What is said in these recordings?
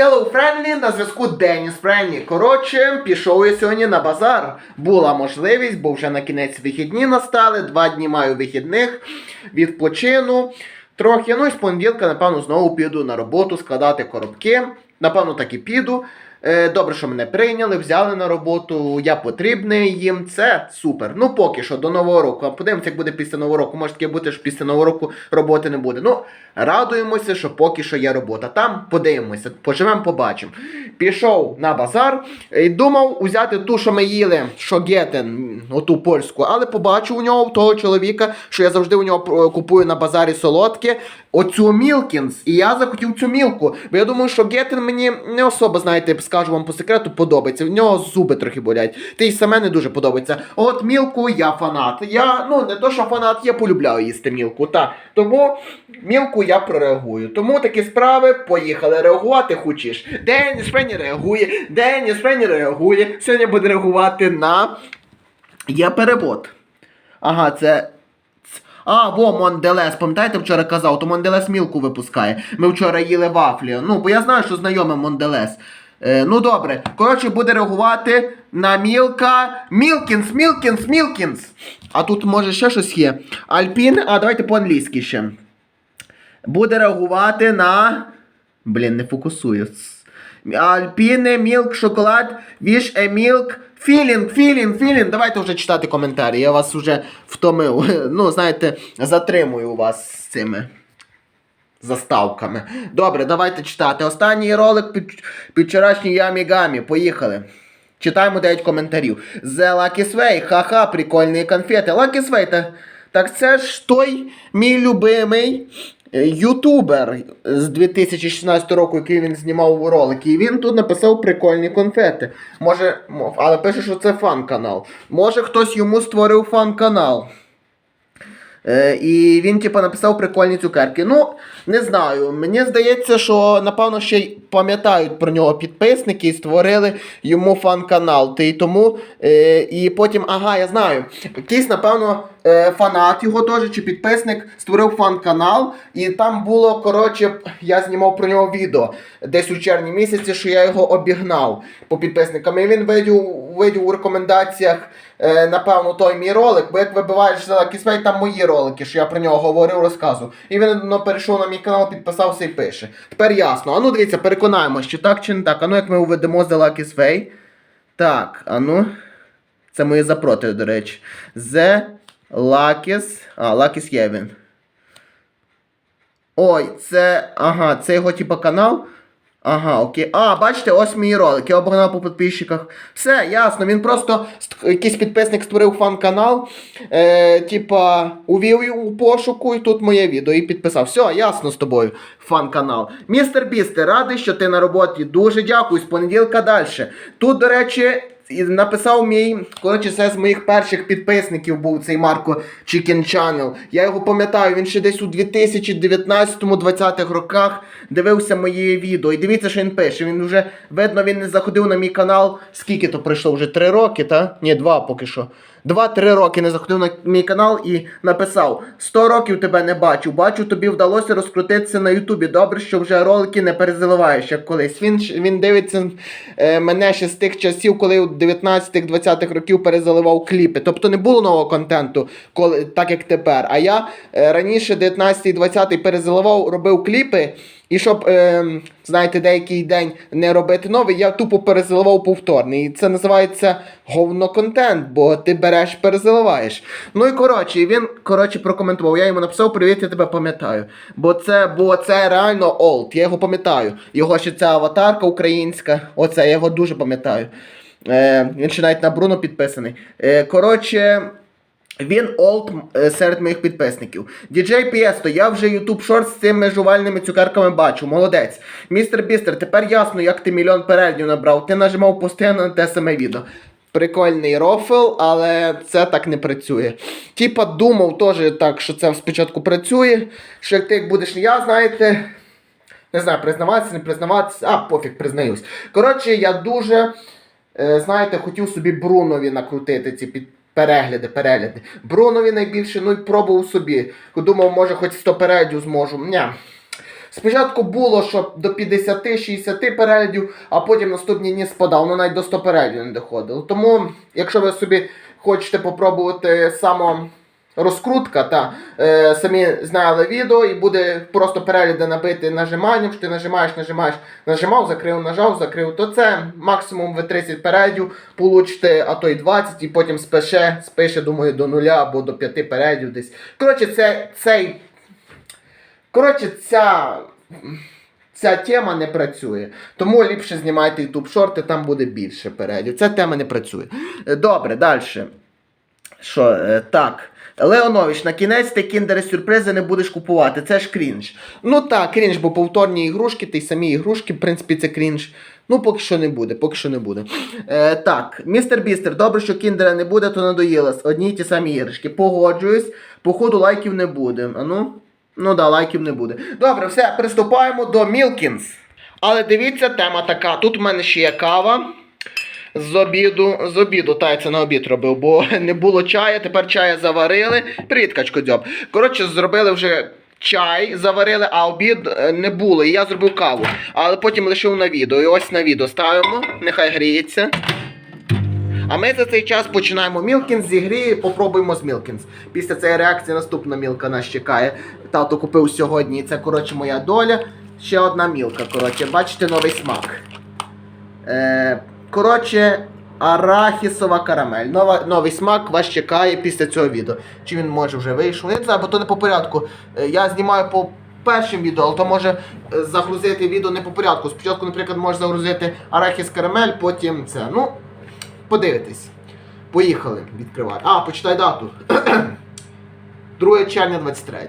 Hello Friendly, на зв'язку Деніс Френні. Коротше, пішов я сьогодні на базар. Була можливість, бо вже на кінець вихідні настали. Два дні маю вихідних, відпочину. Трохи, ну і з понеділка, напевно, знову піду на роботу складати коробки. Напевно, так і піду. Е, Добре, що мене прийняли, взяли на роботу, я потрібний їм. Це супер. Ну, поки що, до нового року. А подивимося, як буде після нового року. Може таке бути, що після нового року роботи не буде. Ну, радуємося, що поки що є робота. Там подивимося, поживемо, побачимо. Пішов на базар і думав узяти ту, що ми їли, що гетен, оту польську, але побачив у нього, того чоловіка, що я завжди у нього е, купую на базарі солодке, оцю Мілкінс. І я захотів цю мілку. Бо я думаю, що гетен мені не особо, знаєте, скажу вам по секрету, подобається. В нього зуби трохи болять. Та й саме не дуже подобається. От мілку я фанат. Я, ну, не то, що фанат, я полюбляю їсти мілку. Та. Тому мілку я прореагую. Тому такі справи поїхали реагувати хочеш. Деніс Френі реагує, Деніс Френі реагує. Сьогодні буде реагувати на. Є перевод. Ага, це. А, во, Монделес, пам'ятаєте, вчора казав, то Монделес мілку випускає. Ми вчора їли вафлі. Ну, бо я знаю, що знайомий Монделес. Е, ну добре. Коротше, буде реагувати на мілка. Мілкінс, Мілкінс, Мілкінс. А тут може ще щось є. Альпін, а давайте по-англійськи ще. Буде реагувати на. Блін, не фокусує. Альпіне, мілк, шоколад, віш е мілк. Філінг, філінг, філінг. Давайте вже читати коментарі. Я вас вже втомив. Ну, знаєте, затримую вас з цими заставками. Добре, давайте читати. Останній ролик під, під вчорашній ямі гамі. Поїхали. Читаємо 9 коментарів. The Lucky Sway, ха-ха, прикольні конфети. Lucky Sway, та, так це ж той мій любимий ютубер з 2016 року, який він знімав ролики. І він тут написав прикольні конфети. Може, але пише, що це фан-канал. Може хтось йому створив фан-канал. Е, і він, типу, написав прикольні цукерки. Ну, не знаю. Мені здається, що напевно ще й пам'ятають про нього підписники і створили йому фан-канал. Й тому. Е, і потім, ага, я знаю. Якийсь, напевно, е, фанат його теж чи підписник створив фан-канал. І там було, коротше, я знімав про нього відео десь у червні місяці, що я його обігнав по підписникам. І він видів, видів у рекомендаціях. Е, напевно, той мій ролик, бо як вибиваєш за кисвей, там мої ролики, що я про нього говорив, розказував. І він ну, перейшов на мій канал, підписався і пише. Тепер ясно. А ну дивіться, переконаємось, чи так, чи не так. А ну як ми уведемо The Lucky Sway. Так, а ну. Це мої запроти, до речі. The Lucky's. А, Lucky's Yevin. Ой, це. Ага, це його типа канал. Ага, окей. А, бачите, ось мій ролик. Я обогнав по підписчиках. Все, ясно. Він просто якийсь підписник створив фан-канал. Е, типа, увів у пошуку, і тут моє відео і підписав. Все, ясно з тобою. Фан-канал. Містер Бісте, радий, що ти на роботі. Дуже дякую. З понеділка далі. Тут, до речі. І написав мій, коротше, це з моїх перших підписників був цей Марко Chicken Channel. Я його пам'ятаю, він ще десь у 2019-20 роках дивився мої відео. І дивіться, що він пише. Він вже, видно, він не заходив на мій канал. Скільки то пройшло? Вже 3 роки, та? Ні, 2 поки що. 2-3 роки не заходив на мій канал і написав: 100 років тебе не бачу. Бачу, тобі вдалося розкрутитися на Ютубі. Добре, що вже ролики не перезаливаєш, як колись. Він, він дивиться е, мене ще з тих часів, коли у 19-20-х років перезаливав кліпи. Тобто не було нового контенту, коли, так як тепер. А я е, раніше 19-20 перезаливав, робив кліпи. І щоб, е, знаєте, деякий день не робити новий, я тупо перезаливав повторний. І це називається говноконтент, бо ти береш, перезаливаєш. Ну і коротше, він коротше прокоментував. Я йому написав, привіт, я тебе пам'ятаю. Бо це, бо це реально олд, я його пам'ятаю. Його ще ця аватарка українська, оце, я його дуже пам'ятаю. Е, він ще навіть на Бруно підписаний. Е, коротше. Він олд е, серед моїх підписників. DJ Піесто, я вже YouTube Shorts з цими жувальними цукерками бачу. Молодець. Містер Бістер, тепер ясно, як ти мільйон переглядів набрав. Ти нажимав постійно на те саме відео. Прикольний рофл, але це так не працює. Типа думав теж так, що це спочатку працює. Що як ти як будеш я, знаєте. Не знаю, признаватися, не признаватися, а пофіг, признаюсь. Коротше, я дуже, е, знаєте, хотів собі Брунові накрутити ці під. Перегляди, перегляди. Брунові найбільше, ну і пробував собі. Думав, може хоч 100 переглядів зможу. Ня. Спочатку було, що до 50-60 переглядів, а потім наступні дні спадав, ну навіть до 100 переглядів не доходило. Тому, якщо ви собі хочете попробувати само розкрутка, та е, самі зняли відео і буде просто перегляди набити нажиманням, що ти нажимаєш, нажимаєш, нажимав, закрив, нажав, закрив, то це максимум ви 30 переглядів получите, а то й 20, і потім спише, спише, думаю, до нуля або до 5 переглядів десь. Коротше, це цей. Коротше, ця. Ця тема не працює. Тому ліпше знімайте YouTube шорти, там буде більше переглядів. Ця тема не працює. Е, Добре, далі. Що, е, так. Леонович, на кінець ти кіндери сюрпризи не будеш купувати. Це ж крінж. Ну так, крінж, бо повторні ігрушки, й самі ігрушки, в принципі, це крінж. Ну, поки що не буде, поки що не буде. Е, так, містер Бістер, добре, що кіндера не буде, то надоїлось. Одні й ті самі іграшки. Погоджуюсь, походу лайків не буде. А ну? Ну да, лайків не буде. Добре, все, приступаємо до Мілкінс. Але дивіться, тема така. Тут в мене ще є кава. З обіду, з обіду, та я це на обід робив, бо не було чаю, тепер чая заварили. Привіт, качкодзьоб. Коротше, зробили вже чай, заварили, а обід е, не було. І я зробив каву. Але потім лишив на відео. І ось на відео ставимо, нехай гріється. А ми за цей час починаємо Мілкінс зі грі, попробуємо з Мілкінс. Після цієї реакції наступна мілка нас чекає. Тато купив сьогодні, і це коротше моя доля. Ще одна мілка. Коротше, бачите новий смак. Е, коротше, арахісова карамель. Нова, новий смак вас чекає після цього відео. Чи він може вже вийшов? Я не знаю, бо то не по порядку. Е, я знімаю по першим відео, але то може е, загрузити відео не по порядку. Спочатку, наприклад, може загрузити арахіс карамель, потім це. Ну, подивитись. Поїхали відкривати. А, почитай дату. 2 червня 23.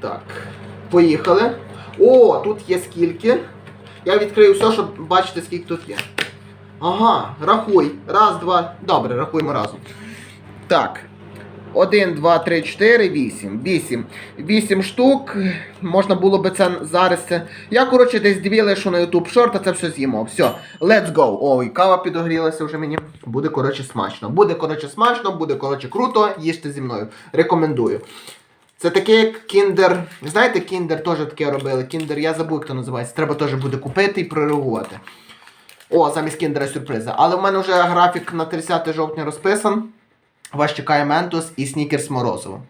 Так. Поїхали. О, тут є скільки. Я відкрию все, щоб бачити, скільки тут є. Ага, рахуй. Раз, два. Добре, рахуємо разом. Так. 1, 2, 3, 4, 8. 8. 8 штук. Можна було би це зараз це. Я, коротше, десь дві лишу на YouTube шорт, а це все з'їмо. Все, let's go. Ой, кава підогрілася вже мені. Буде, коротше, смачно. Буде, коротше, смачно, буде, коротше, круто. Їжте зі мною. Рекомендую. Це таке як кіндер. Знаєте, кіндер теж таке робили. Кіндер, я забув, як то називається. Треба теж буде купити і прореагувати. О, замість кіндера сюрприза. Але в мене вже графік на 30 жовтня розписан. Вас чекає Ментос і снікерс Морозово.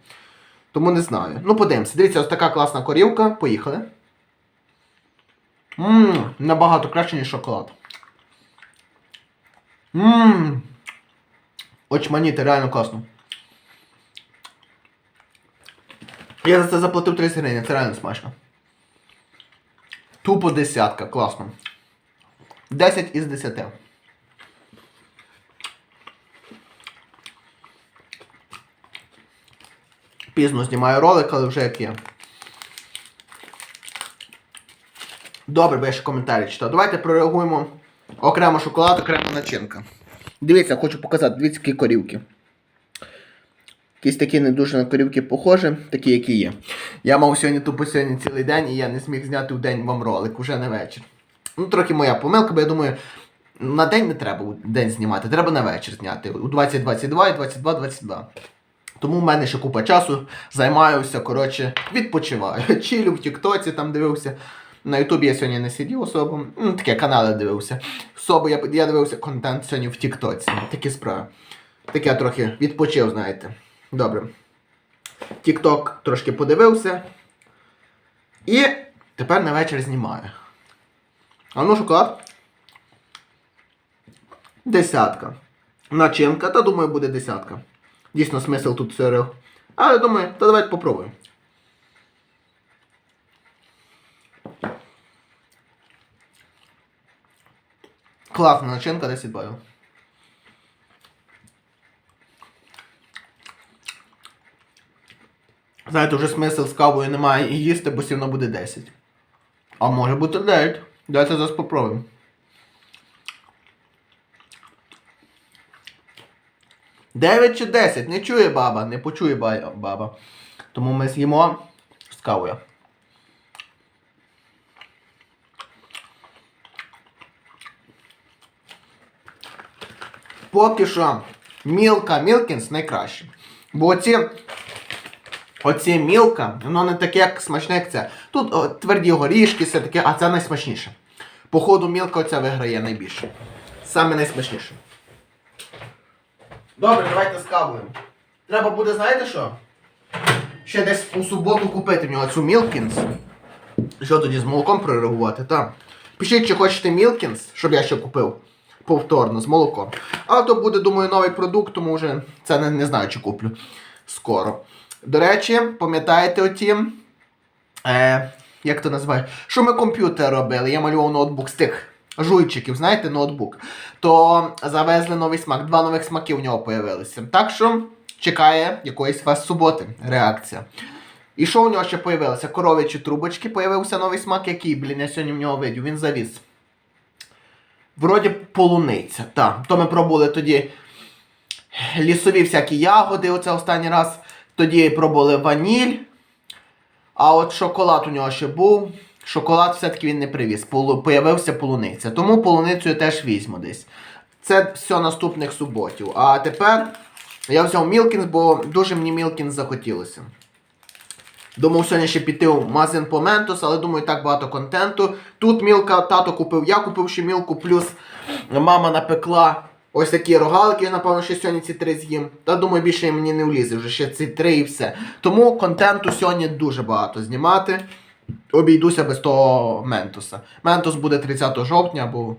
Тому не знаю. Ну, подивимося. Дивіться, ось така класна корівка. Поїхали. Ммм, набагато краще, ніж шоколад. Ммм. Очманіти, реально класно. Я за це заплатив 30 гривень, це реально смачно. Тупо десятка, класно. 10 із 10. Пізно знімаю ролик, але вже як є. Добре, бо я ще коментарі читав. Давайте прореагуємо окремо шоколад, окремо начинка. Дивіться, хочу показати, дивіться, які корівки. Якісь такі не дуже на корівки похожі, такі, які є. Я мав сьогодні тупо сьогодні цілий день і я не зміг зняти в день вам ролик, уже на вечір. Ну, трохи моя помилка, бо я думаю, на день не треба день знімати, треба на вечір зняти. У 2022 і 22-22. Тому в мене ще купа часу, займаюся, коротше, відпочиваю. Чилю в Тіктоці там дивився. На Ютубі я сьогодні не сидів особо. Ну, таке канали дивився. Особо я, я дивився контент сьогодні в Тіктоці. Такі справи. Таке трохи відпочив, знаєте. Добре. Тікток трошки подивився. І тепер на вечір знімаю. А ну шоколад. Десятка. Начинка, та думаю, буде десятка. Дійсно, смисл тут сирив. Але думаю, та давайте попробуємо. Класна начинка, 10 балів. Знаєте, вже смисл з кавою немає і їсти, бо все одно буде 10. А може бути 9. Давайте зараз попробуємо. Дев'ять чи 10? Не чує баба, не почує баба. Тому ми з'їмо з кавою. Поки що Мілка Мілкінс найкраще. Бо ці Оці мілка, воно не таке, як смачне, як це. Тут о, тверді горішки, все таке, а це найсмачніше. Походу, мілка оця виграє найбільше. Саме найсмачніше. Добре, давайте кавою. Треба буде, знаєте що? Ще десь у суботу купити в нього цю Мілкінс. Що тоді з молоком прореагувати, так. Пишіть, чи хочете Мілкінс, щоб я ще купив повторно з молоком. А то буде, думаю, новий продукт, тому вже це не, не знаю, чи куплю скоро. До речі, пам'ятаєте оті. Е, як то називає? Що ми комп'ютер робили? Я малював ноутбук з тих жуйчиків, знаєте, ноутбук. То завезли новий смак, два нових смаки в нього появилися. Так що чекає якоїсь вас суботи реакція. І що у нього ще появилося? Коров'ячі трубочки, появився новий смак, який, блін, я сьогодні в нього видів, він завіз. Вроді полуниця. Так, то ми пробували тоді лісові всякі ягоди, оце останній раз. Тоді пробували ваніль. А от шоколад у нього ще був. Шоколад все-таки він не привіз. Появився полуниця. Тому полуницю я теж візьму десь. Це все наступних суботів. А тепер я взяв Мілкінс, бо дуже мені Мілкінс захотілося. Думав сьогодні ще піти в магазин по Ментос, але думаю, так багато контенту. Тут мілка тато купив, я купив ще мілку, плюс мама напекла ось такі рогалики, я, напевно, ще сьогодні ці три з'їм. Та думаю, більше мені не влізе, вже ще ці три і все. Тому контенту сьогодні дуже багато знімати. Обійдуся без того Ментоса. Ментос буде 30 жовтня, або.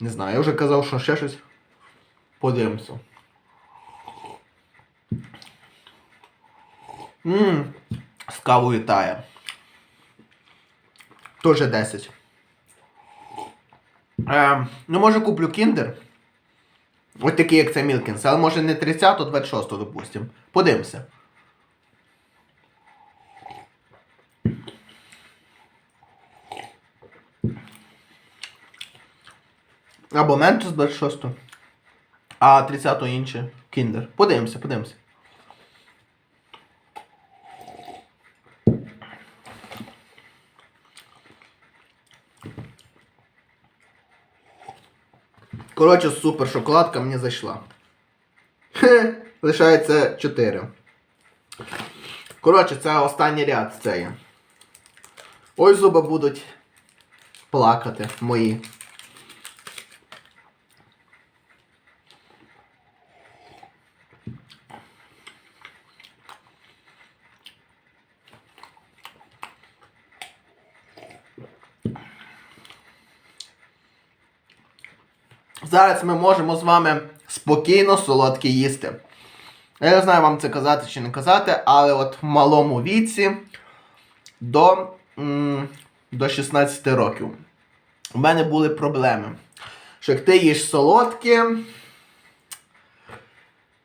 Не знаю, я вже казав, що ще щось. Подивимося. Ммм, з кавою тає. Тоже 10. Е, ну, може куплю кіндер. Ось такий, як це Мілкінс, але може не 30, а 26, допустимо. Подивимося. Або Ментус 26. А 30 інше. Кіндер. Подивимося, подивимося. Коротше, супер шоколадка мені зайшла. Хе, лишається 4. Коротше, це останній ряд з є. Ось зуби будуть плакати мої. Зараз ми можемо з вами спокійно солодке їсти. Я не знаю вам це казати чи не казати, але от в малому віці до, до 16 років у мене були проблеми. Що як ти їш солодке,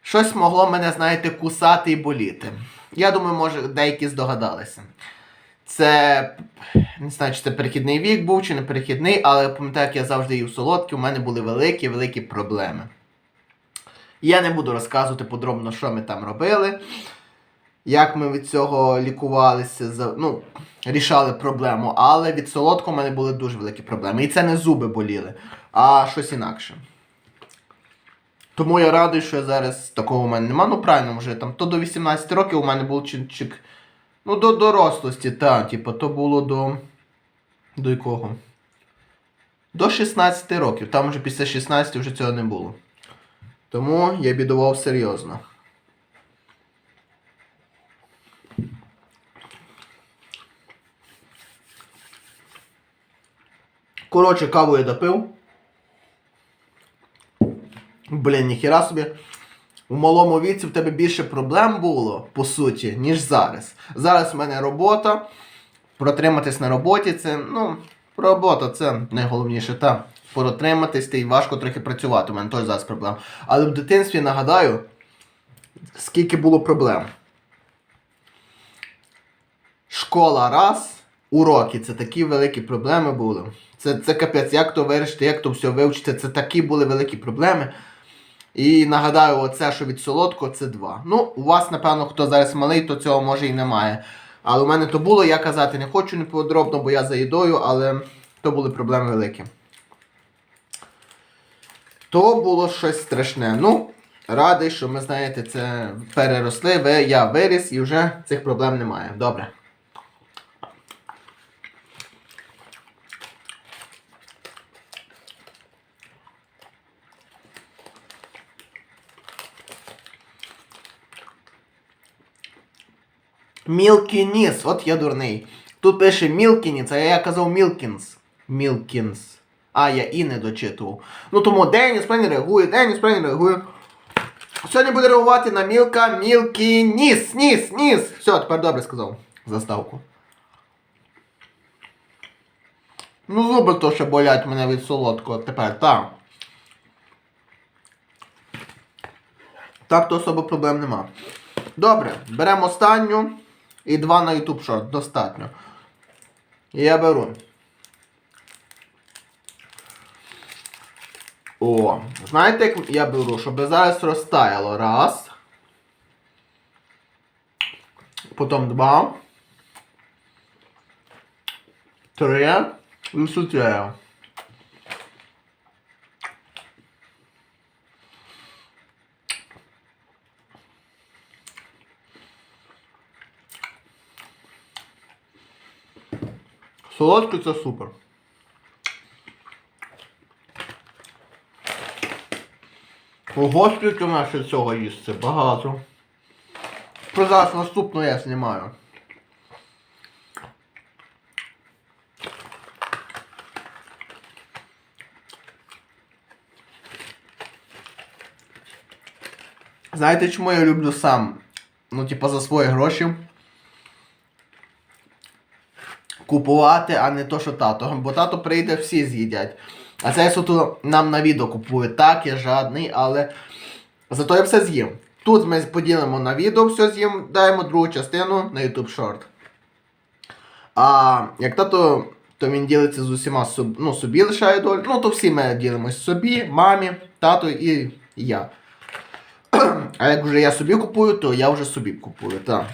щось могло мене, знаєте, кусати і боліти. Я думаю, може, деякі здогадалися. Це не знаю, чи це перехідний вік був, чи не перехідний, але пам'ятаю, як я завжди їв солодкі, у мене були великі-великі проблеми. Я не буду розказувати подробно, що ми там робили, як ми від цього лікувалися, ну, рішали проблему, але від солодкого у мене були дуже великі проблеми. І це не зуби боліли, а щось інакше. Тому я радий, що я зараз такого у мене нема. Ну, правильно, вже там то до 18 років у мене був чик-чик. Ну, до дорослості, так, типу, то було до. До якого? До 16 років. Там вже після 16 вже цього не було. Тому я бідував серйозно. Коротше, каву я допив. Блін, ніхіра собі. У малому віці в тебе більше проблем було, по суті, ніж зараз. Зараз в мене робота. Протриматись на роботі це, ну, робота це найголовніше. Та, протриматись ти і важко трохи працювати. У мене теж зараз проблем. Але в дитинстві нагадаю, скільки було проблем. Школа раз, уроки це такі великі проблеми були. Це, це капець, як то вирішити, як то все вивчити. Це такі були великі проблеми. І нагадаю, оце, що від солодкого, це 2. Ну, у вас, напевно, хто зараз малий, то цього може і немає. Але у мене то було, я казати не хочу неподробно, бо я за їдою, але то були проблеми великі. То було щось страшне. Ну, радий, що ми, знаєте, це переросли, я виріс і вже цих проблем немає. Добре. Мілкініс, от я дурний. Тут пише Мілкініс, а я казав Мілкінс. Мілкінс. А, я і не дочитував. Ну тому Деніс правильно реагує, Деніс правильно реагує. Сьогодні буде реагувати на Мілка Мілкініс. Ніс, ніс. Все, тепер добре сказав. Заставку. Ну, зуби то ще болять мене від солодкого тепер, так. Так, то особо проблем нема. Добре, беремо останню і два на YouTube шорт. Достатньо. Я беру. О, знаєте, як я беру, щоб зараз розтаяло. Раз. Потім два. Три. І чотири. Солодкий це супер. Ого, скільки в нас ще цього їсти? Багато. Про зараз наступну я знімаю. Знаєте, чому я люблю сам? Ну, типа, за свої гроші. Купувати, а не то, що тато. Бо тато прийде, всі з'їдять. А це я суто нам на відео купую. Так, я жадний, але зато я все з'їм. Тут ми поділимо на відео, все з'їм, даємо другу частину на YouTube Short. А як тато, то він ділиться з усіма соб- ну, собі лишає долю. Ну, то всі ми ділимось собі, мамі, тато і я. А як вже я собі купую, то я вже собі купую. Так.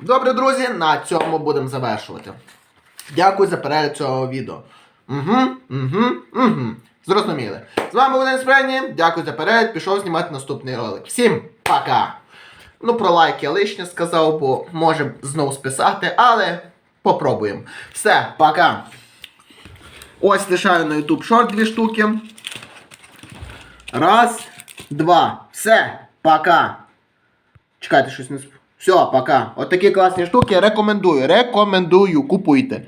Добре, друзі, на цьому будемо завершувати. Дякую за перегляд цього відео. Угу, угу, угу. Зрозуміли. З вами був Денис Прені. Дякую за перегляд. Пішов знімати наступний ролик. Всім пока! Ну, про лайк я лишнє сказав, бо може знов списати, але попробуємо. Все, пока! Ось лишаю на YouTube шорт дві штуки. Раз, два. Все, пока. Чекайте, щось не. Все, пока. От такі класні штуки рекомендую. Рекомендую. Купуйте.